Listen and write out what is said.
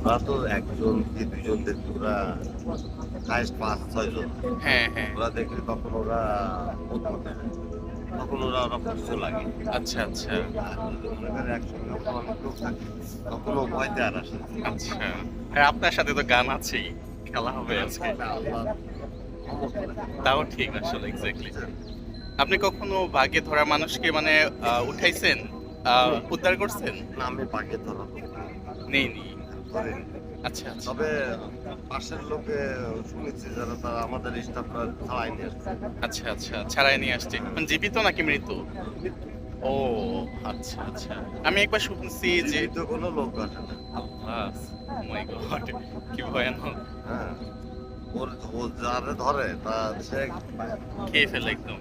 ওরা তো একজন কি দুজন ওরা হাইস্ট পাঁচ ছয় জন হ্যাঁ হ্যাঁ। ওরা দেখলে তখন ওরা হয়। তখন ওরা ওরা লাগে। আচ্ছা আচ্ছা। মনে একসঙ্গে অনেক লোক থাকে তখন ভয়তে আর আসে আচ্ছা। হ্যাঁ আপনার সাথে তো গান আছেই। খেলা হবে আজকে। আল্লাহ তাও ঠিক আসলে এক্স্যাক্টলি আপনি কখনো বাঘে ধরা মানুষকে মানে উঠাইছেন? উদ্ধার করছেন? না, আমি পাকে ধরা নেই নেই। ধরিনি আচ্ছা আচ্ছা। তবে পাশের লোকে শুনেছি যারা তারা আমাদের স্টাফরা ছাড়াই নিয়ে আসছে। আচ্ছা আচ্ছা ছাড়াই নিয়ে আসছে। মানে জীবিত নাকি মৃত? ও আচ্ছা আচ্ছা। আমি একবার শুনছি যে জীবিত কোনো লোক আসে না। মাই গড কি ভয়ানক। হ্যাঁ ওর ও যারে ধরে তা সে খেয়ে ফেলে একদম।